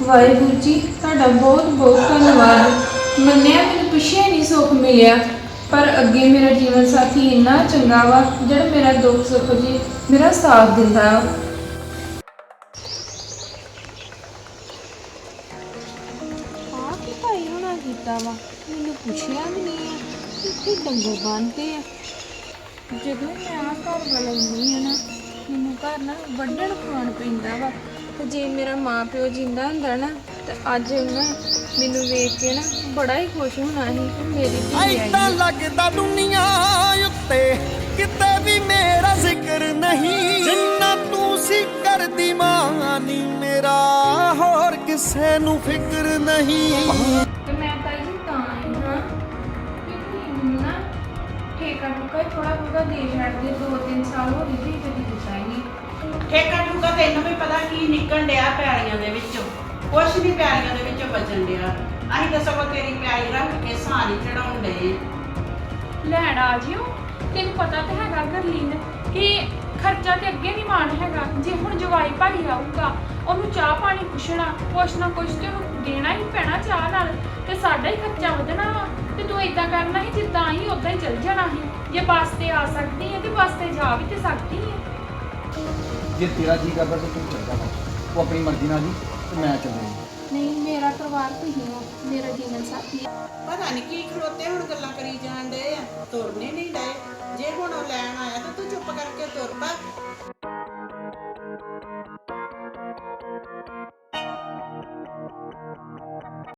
ਵਾਹਿਗੁਰੂ ਜੀ, ਤੁਹਾਡਾ ਬਹੁਤ ਬਹੁਤ ਧੰਨਵਾਦ। ਮੰਨਿਆ ਮੈਨੂੰ ਪਿੱਛੇ ਨਹੀਂ ਸੁੱਖ ਮਿਲਿਆ, ਪਰ ਅੱਗੇ ਮੇਰਾ ਜੀਵਨ ਸਾਥੀ ਇੰਨਾ ਚੰਗਾ ਵਾ, ਜਿਹੜਾ ਮੇਰਾ ਦੁੱਖ ਸੁੱਖ ਜੀ, ਮੇਰਾ ਸਾਥ ਦਿੰਦਾ ਵਾ। ਆ ਕੀ ਭਾਈ ਹੋਣਾ ਕੀਤਾ ਵਾ? ਮੈਨੂੰ ਪੁੱਛਿਆ ਵੀ ਨਹੀਂ ਆ, ਕਿੱਥੇ ਡੰਗਰ ਬੰਨਦੇ ਆ? ਜਦੋਂ ਮੈਂ ਆ ਘਰ ਵਲਾਉਂਦੀ ਆ ਨਾ, ਮੈਨੂੰ ਘਰ ਨਾ ਵੱਢਣ ਖਾਣ ਪੈਂਦਾ ਵਾ। ਤੇ ਜੇ ਮੇਰਾ ਮਾਂ ਪਿਓ ਜਿੰਦਾ ਹੁੰਦਾ ਨਾ ਤੇ ਅੱਜ ਉਹਨਾਂ ਮੈਨੂੰ ਵੇਖ ਕੇ ਨਾ ਬੜਾ ਹੀ ਖੁਸ਼ ਹੋਣਾ ਸੀ ਕਿ ਮੇਰੀ ਧੀ ਆਈ ਐਦਾਂ। ਲੱਗਦਾ ਦੁਨੀਆ ਉੱਤੇ ਕਿਤੇ ਵੀ ਮੇਰਾ ਜ਼ਿਕਰ ਨਹੀਂ। ਜਿੰਨਾ ਤੂੰ ਸੀ ਕਰਦੀ ਮਾਂ ਨੀ ਮੇਰਾ ਹੋਰ ਕਿਸੇ ਨੂੰ ਫਿਕਰ ਨਹੀਂ। ਤੇ ਮੈਂ ਤਾਈ ਜੀ ਤਾਂ ਆਈ ਹਾਂ ਕਿ ਮੈਨੂੰ ਨਾ ਠੇਕਾ ਠੁਕਾ ਥੋੜਾ ਬਹੁਤਾ ਦੇ ਛੱਡਦੇ ਦੋ ਤਿੰਨ ਸਾਲ ਹੋ ਗਏ ਸੀ ਕਦੀ ਦਿੱਤਾ ਹੀ ਨਹੀਂ ਠੇਕਾ ਠੁਕਾ ਤੈਨੂੰ ਵੀ ਪਤਾ ਕੀ ਨਿਕਲਣ ਡਿਆ ਪੈਲੀਆਂ ਦੇ ਵਿੱਚੋਂ? ਕੁਛ ਨਹੀਂ ਪੈਲੀਆਂ ਦੇ ਵਿੱਚੋਂ ਬਚਣ ਡਿਆ। ਅਸੀਂ ਤਾਂ ਸਗੋਂ ਤੇਰੀ ਪੈਲੀ ਰੱਖ ਕੇ ਸਾਰੀ ਚੜਾਉਣ ਡਏ। ਲੈਣ ਆ ਜਿਓ ਤੈਨੂੰ ਪਤਾ ਤਾਂ ਹੈਗਾ ਗਰਲੀਨ ਕਿ ਖਰਚਾ ਤੇ ਅੱਗੇ ਨਹੀਂ ਮਾਣ ਹੈਗਾ। ਜੇ ਹੁਣ ਜਵਾਈ ਭਾਈ ਆਊਗਾ, ਉਹਨੂੰ ਚਾਹ ਪਾਣੀ ਪੁੱਛਣਾ, ਕੁਛ ਨਾ ਕੁਛ ਤੇ ਉਹਨੂੰ ਦੇਣਾ ਹੀ ਪੈਣਾ ਚਾਹ ਨਾਲ। ਤੇ ਸਾਡਾ ਹੀ ਖਰਚਾ ਵਧਣਾ ਵਾ। ਤੇ ਤੂੰ ਇਦਾਂ ਕਰਨਾ ਹੀ, ਜਿੱਦਾਂ ਆਈ ਉਦਾਂ ਹੀ ਚੱਲ ਜਾਣਾ ਸੀ ਜੇ ਬੱਸ ਤੇ ਆ ਸਕਦੀ ਹੈ ਤੇ ਬੱਸ ਤੇ ਜਾ ਵੀ ਤੇ ਸਕਦੀ ਹੈ। ਜੇ ਤੇਰਾ ਜੀ ਕਰਦਾ ਤਾਂ ਤੂੰ ਚੱਲ ਜਾ ਉਹ ਆਪਣੀ ਮਰਜ਼ੀ ਨਾਲ ਜੀ ਤੇ ਮੈਂ ਚੱਲੂਗਾ ਨਹੀਂ ਮੇਰਾ ਪਰਿਵਾਰ ਤੁਸੀਂ ਹੋ ਮੇਰਾ ਜੀਵਨ ਸਾਥੀ। ਪਤਾ ਨਹੀਂ ਕੀ ਖਲੋਤੇ ਹੁਣ ਗੱਲਾਂ ਕਰੀ ਜਾਣ ਡਏ ਆ। ਤੁਰਨੇ ਨਹੀਂ ਡਏ।